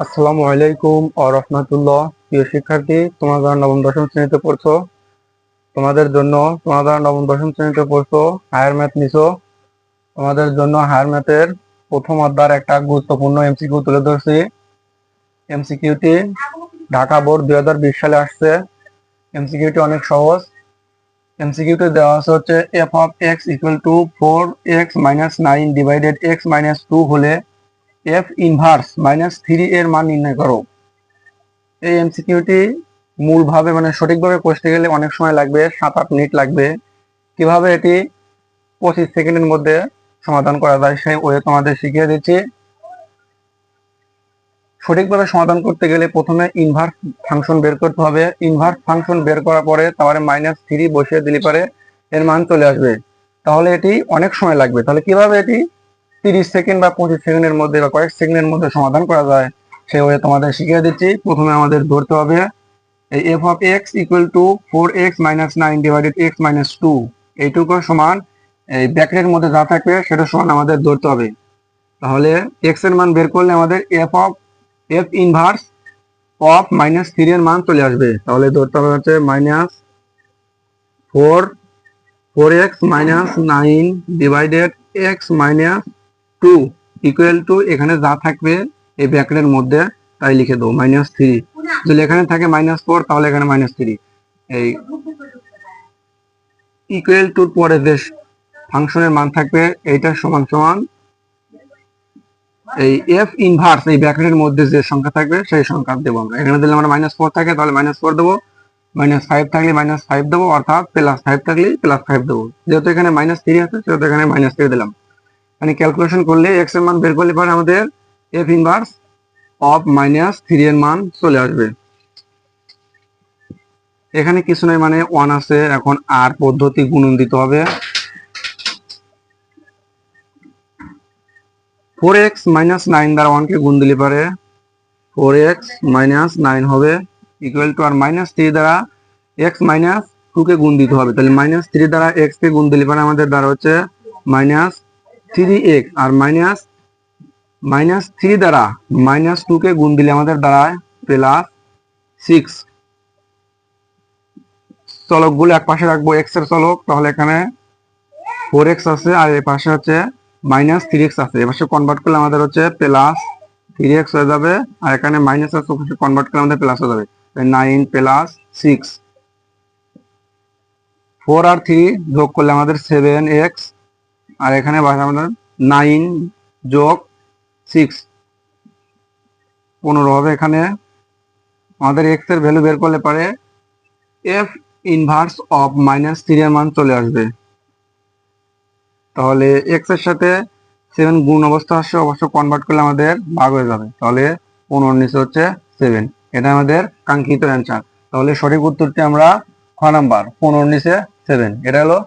আসসালামু আলাইকুম ও রহমতুল্লাহ। প্রিয় শিক্ষার্থী, তোমরা যারা নবম, দশম শ্রেণীতে পড়ছো, তোমাদের জন্য, তোমরা যারা নবম, দশম শ্রেণীতে পড়ছো হায়ার ম্যাথ নিছো, তোমাদের জন্য হায়ার ম্যাথের প্রথম অধ্যায়ের একটা গুরুত্বপূর্ণ এমসিকিউ তুলে ধরছি। এমসিকিউটি ঢাকা বোর্ড দুই হাজার বিশ সালে আসছে। এমসিকিউটি অনেক সহজ। এমসিকিউটি দেওয়া আছে হচ্ছে F of X equal to four X minus nine divided X minus two হলে এফ ইনভার্স মাইনাস থ্রি এর মান নির্ণয় করো। এই এমসিকিউটি মূলভাবে মানে সঠিকভাবে কষতে গেলে অনেক সময় লাগবে সাত আট মিনিট লাগবে। কীভাবে এটি পঁচিশ সেকেন্ডের মধ্যে সমাধান করা যায় সেই ওয়ে তোমাদের শিখিয়ে দিচ্ছি। সঠিকভাবে সমাধান করতে গেলে প্রথমে ইনভার্স ফাংশন বের করতে হবে। ইনভার্স ফাংশন বের করার পরে তারপরে মাইনাস থ্রি বসিয়ে দিলে পারে এর মান চলে আসবে। তাহলে এটি অনেক সময় লাগবে। তাহলে কীভাবে এটি তিরিশ সেকেন্ড বা পঁচিশ সেকেন্ডের মধ্যে বা কয়েক সেকেন্ডের মধ্যে সমাধান করা যায় ওয়ে তোমাদের শিখিয়ে দিচ্ছি। প্রথমে আমাদের ধরতে হবে এই F of X equal to four X minus nine divided X minus two এইটুকু সমান এই ব্র্যাকেটের মধ্যে যা থাকবে সেটা সমান আমাদের ধরতে হবে। তাহলে এক্সের মান বের করলে আমাদের F of F inverse of minus three এর মান চলে আসবে। তাহলে ধরতে হবে হচ্ছে minus four four X minus nine divided X minus two equal to এখানে যা থাকবে এই ব্র্যাকেটের মধ্যে, তাই লিখে দেবো মাইনাস থ্রি যদি এখানে থাকে মাইনাস ফোর তাহলে এখানে মাইনাস থ্রি এই ইকুয়াল টুর পরে যে ফাংশনের মান থাকবে, এইটা সমান সমান এই এফ ইনভার্স এই ব্র্যাকেটের মধ্যে যে সংখ্যা থাকবে, সেই সংখ্যা দেবো আমরা। এখানে দিলে আমরা মাইনাস ফোর থাকে, তাহলে মাইনাস ফোর দেবো। মাইনাস ফাইভ থাকলে মাইনাস ফাইভ দেবো, অর্থাৎ প্লাস ফাইভ থাকলে প্লাস ফাইভ দেবো। যেহেতু এখানে মাইনাস থ্রি আছে, সেহেতু এখানে মাইনাস থ্রি দিলাম। মানে ক্যালকুলেশন করলে এক্সের মান বের করলে পরে আমাদের F inverse of minus three এর মান চলে আসবে। এখানে কিছু নয় মানে ওয়ান আছে, এখন আর পদ্ধতি গুণন দিতে হবে। ফোর এক্স মাইনাস নাইন দ্বারা ওয়ানকে গুণ দিলে পারে ফোর এক্স মাইনাস নাইন হবে ইকুয়াল টু আর মাইনাস থ্রি দ্বারা এক্স মাইনাস টু কে গুণ দিতে হবে। তাহলে মাইনাস থ্রি দ্বারা এক্স কে গুণ দিলে পারে আমাদের দ্বারা হচ্ছে মাইনাস থ্রি এক্স আর মাইনাস মাইনাস থ্রি দ্বারা, মাইনাস টু কে গুণ দিলে আমাদের দাঁড়ায় প্লাস সিক্স। চলকগুলো এক পাশে রাখব, এক্সের চলক, তাহলে এখানে ফোর এক্স আছে, আর এই পাশে হচ্ছে মাইনাস থ্রি এক্স আছে। এপাশে কনভার্ট করলে আমাদের হচ্ছে প্লাস থ্রি এক্স হয়ে যাবে, আর এখানে মাইনাস আছে কনভার্ট করলে আমাদের প্লাস হয়ে যাবে। Nine plus six. ফোর আর থ্রি যোগ করলে আমাদের সেভেন এক্স। আর এখানে বাসা আমাদের নাইন যোগ সিক্স। পনেরো হবে এখানে আমাদের এক্সের ভ্যালু বের করলে পারে F inverse of minus three এর মান চলে আসবে। তাহলে এক্সের সাথে সেভেন গুণ অবস্থা আসছে অবশ্য কনভার্ট করলে আমাদের ভাগ হয়ে যাবে। তাহলে পনেরো নিচে হচ্ছে সেভেন এটা আমাদের কাঙ্ক্ষিত অ্যান্সার তাহলে সঠিক উত্তরটি আমরা খ নাম্বার পনেরো নিচে সেভেন এটা হলো